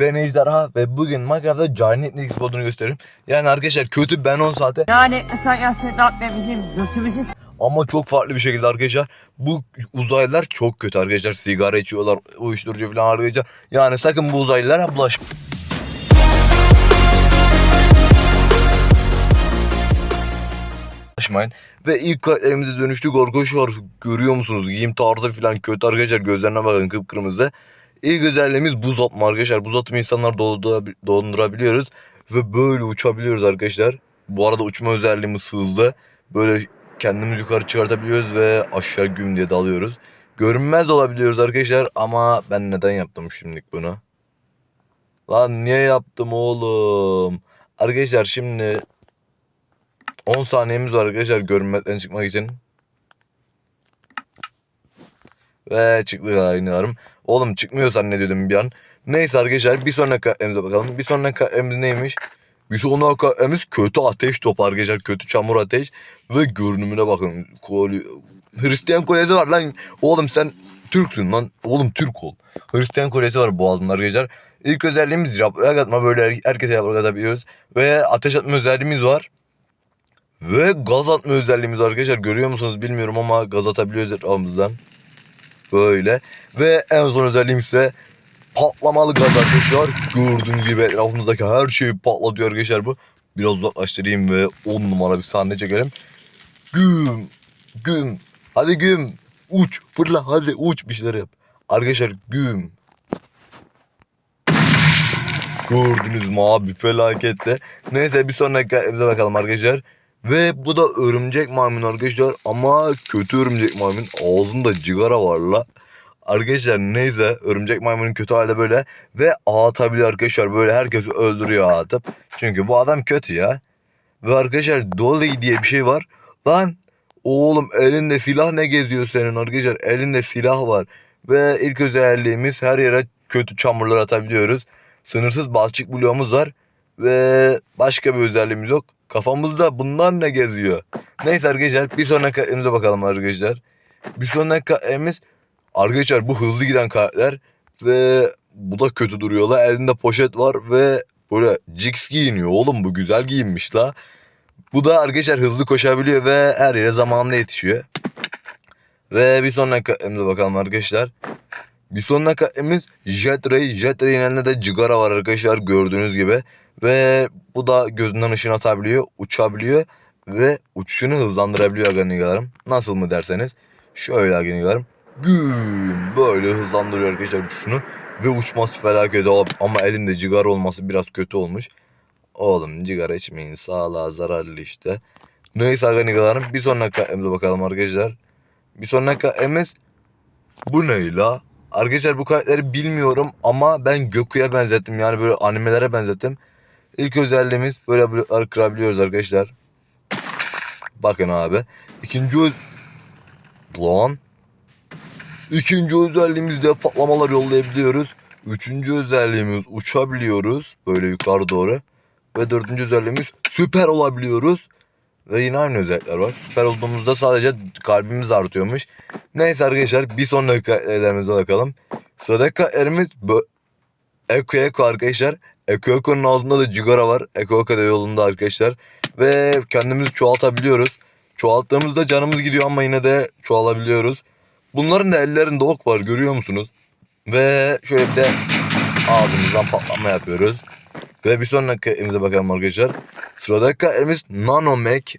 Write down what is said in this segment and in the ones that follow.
Ben Ejderha ve bugün Minecraft'ta Giant Netflix modunu gösteriyorum. Yani arkadaşlar kötü ben 10 saate Yani sen gerçekten bizim götümüzü ama çok farklı bir şekilde arkadaşlar. Bu uzaylılar çok kötü arkadaşlar. Sigara içiyorlar, uyuşturucu falan arkadaşlar. Yani sakın bu uzaylılara bulaşmayın. Bulaşmayın. Ve ilk karakterimize dönüştü korkunç var. Görüyor musunuz? Giyim tarzı falan kötü arkadaşlar. Gözlerine bakın kıpkırmızı. İlk özelliğimiz buz atma arkadaşlar. Buz atımı insanlar dondurabiliyoruz. Ve böyle uçabiliyoruz arkadaşlar. Bu arada uçma özelliğimiz hızlı. Böyle kendimizi yukarı çıkartabiliyoruz ve aşağı güm diye dalıyoruz. Görünmez olabiliyoruz arkadaşlar ama ben neden yaptım şimdilik bunu? Lan niye yaptım oğlum? Arkadaşlar şimdi 10 saniyemiz var arkadaşlar görünmezden çıkmak için. Ve çıktı yayınlarım. Oğlum çıkmıyor zannediyordum bir an. Neyse arkadaşlar bir sonraki kalemimize bakalım. Bir sonraki kalemimiz neymiş? Bir sonraki kalemimiz kötü ateş topu arkadaşlar. Kötü çamur ateş. Ve görünümüne bakın. Kolye... Hristiyan kolyesi var lan. Oğlum sen Türksün lan. Oğlum Türk ol. Hristiyan kolyesi var boğazında arkadaşlar. İlk özelliğimiz yaprak atma. Böyle her- herkese yaprak atabiliyoruz. Ve ateş atma özelliğimiz var. Ve gaz atma özelliğimiz arkadaşlar. Görüyor musunuz bilmiyorum ama gaz atabiliyoruz etrafımızdan. Böyle. Ve en son özelliğimiz ise patlamalı gaz arkadaşlar. Gördüğünüz gibi etrafımızdaki her şeyi patlatıyor arkadaşlar bu. Biraz uzaklaştırayım ve 10 numara bir sahne çekelim. Güm. Güm. Hadi güm. Uç. Fırla hadi uç bir şeyler yap. Arkadaşlar güm. Gördünüz mü abi felakette. Neyse bir sonraki evde bakalım arkadaşlar. Ve bu da örümcek maymun arkadaşlar ama kötü örümcek maymun. Ağzında cigara var la. Arkadaşlar neyse örümcek maymunun kötü halde böyle ve ağ atabiliyor arkadaşlar böyle herkesi öldürüyor ağ atıp. Çünkü bu adam kötü ya. Ve arkadaşlar Dolly diye bir şey var. Lan oğlum elinde silah ne geziyor senin arkadaşlar elinde silah var. Ve ilk özelliğimiz her yere kötü çamurlar atabiliyoruz. Sınırsız balçık bloğumuz var. Ve başka bir özelliğimiz yok. Kafamızda bunlar ne geziyor? Neyse arkadaşlar bir sonraki karakterimize bakalım arkadaşlar. Bir sonraki karakterimiz arkadaşlar bu hızlı giden karakter ve bu da kötü duruyor la. Elinde poşet var ve böyle Jix giyiniyor oğlum bu güzel giyinmiş la. Bu da arkadaşlar hızlı koşabiliyor ve her yere zamanında yetişiyor. Ve bir sonraki karakterimize bakalım arkadaşlar. Bir sonraki karakterimiz Jet Ray. Jet Ray'in elinde de cigara var arkadaşlar gördüğünüz gibi. Ve bu da gözünden ışın atabiliyor, uçabiliyor ve uçuşunu hızlandırabiliyor aganigalarım. Nasıl mı derseniz şöyle aganigalarım. Güm böyle hızlandırıyor arkadaşlar uçuşunu ve uçması felaket ama elinde cigara olması biraz kötü olmuş. Oğlum cigara içmeyin sağlığa zararlı işte. Neyse aganigalarım bir sonraki kalemimize bakalım arkadaşlar. Bir sonraki kalemimiz bu ne la? Arkadaşlar bu karakteri bilmiyorum ama ben Göku'ya benzettim yani böyle animelere benzettim. İlk özelliğimiz böyle bloklar kırabiliyoruz arkadaşlar. Bakın abi. İkinci öz... Lan. İkinci özelliğimizde patlamalar yollayabiliyoruz. Üçüncü özelliğimiz uçabiliyoruz. Böyle yukarı doğru. Ve dördüncü özelliğimiz süper olabiliyoruz. Ve yine aynı özellikler var. Süper olduğumuzda sadece kalbimiz artıyormuş. Neyse arkadaşlar bir sonraki karakterlerimize bakalım. Sıradaki karakterimiz bö- Eko Eko arkadaşlar. Eko Eko'nun ağzında da cigara var. Eko Eko da yolunda arkadaşlar. Ve kendimizi çoğaltabiliyoruz. Çoğalttığımızda canımız gidiyor ama yine de çoğalabiliyoruz. Bunların da ellerinde ok var görüyor musunuz? Ve şöyle bir de ağzımızdan patlama yapıyoruz. Ve bir sonraki elimize bakalım arkadaşlar. Sıradaki elimiz Nanomek.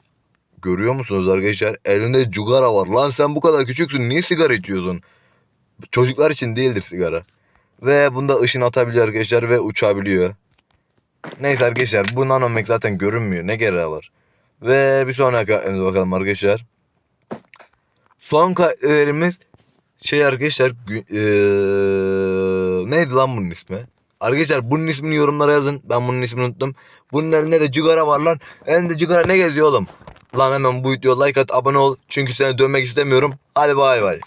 Görüyor musunuz arkadaşlar? Elinde cigara var. Lan sen bu kadar küçüksün. Niye sigara içiyorsun? Çocuklar için değildir sigara. Ve bunda ışın atabiliyor arkadaşlar ve uçabiliyor. Neyse arkadaşlar bu nanomek zaten görünmüyor. Ne gereği var? Ve bir sonraki karakterimize bakalım arkadaşlar. Son karakterimiz şey arkadaşlar eee, neydi lan bunun ismi? Arkadaşlar bunun ismini yorumlara yazın. Ben bunun ismini unuttum. Bunun elinde de cigara var lan. Elinde cigara ne geziyor oğlum? Lan hemen bu videoya like at abone ol. Çünkü seni dövmek istemiyorum. Hadi bay bay.